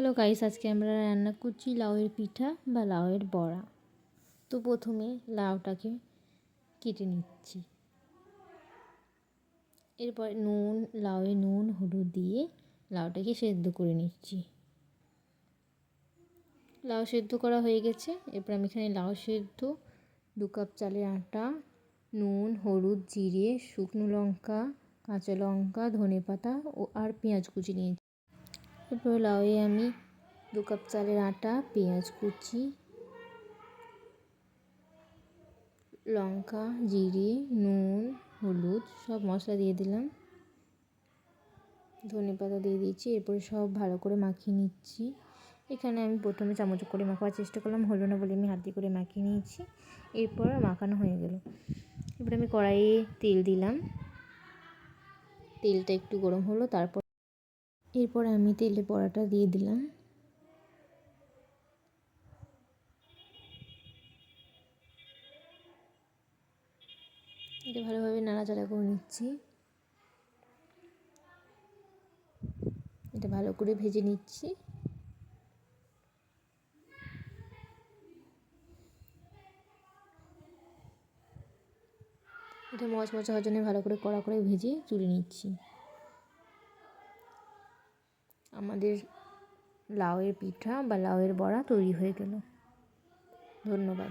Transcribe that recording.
Hello guys, আজকে আমরা রান্না করছি লাউয়ের পিঠা বা লাউয়ের বড়া। তো প্রথমে লাউটাকে কেটে নিচ্ছি। এরপর নুন, লাউয়ে নুন, হলুদ দিয়ে লাউটাকে সেদ্ধ করে নিচ্ছি। লাউ সেদ্ধ করা হয়ে গেছে। এরপর আমি এখানে লাউ সেদ্ধ, দু কাপ চালের আটা, নুন, হলুদ, জিরে, শুকনো লঙ্কা, কাঁচা লঙ্কা ধনে পাতা ও আর পেঁয়াজ কুচি নিয়েছি। এরপর লাউয়ে আমি দু কাপ চালের আটা, পেঁয়াজ কুচি, লঙ্কা, জিরে, নুন, হলুদ সব মশলা দিয়ে দিলাম। ধনে পাতা দিয়ে দিয়েছি, এরপরে সব ভালো করে মাখিয়ে নিচ্ছি। এখানে আমি প্রথমে চামচ করে মাখাবার চেষ্টা করলাম, হলো না বলে আমি হাতে করে মাখিয়ে নিয়েছি। এরপর মাখানো হয়ে গেল। এরপর আমি কড়াইয়ে তেল দিলাম। তেলটা একটু গরম হলো, তারপর এরপর আমি তেলে বড়াটা দিয়ে দিলাম। এটা ভালোভাবে নাড়াচাড়া করে নিচ্ছি। এটা ভালো করে ভেজে নিচ্ছি। এটা মচমচা হওয়ার জন্য ভালো করে কড়া করে ভেজে তুলে নিচ্ছি। আমাদের লাউয়ের পিঠা বা লাউয়ের বড়া তৈরি হয়ে গেল। ধন্যবাদ।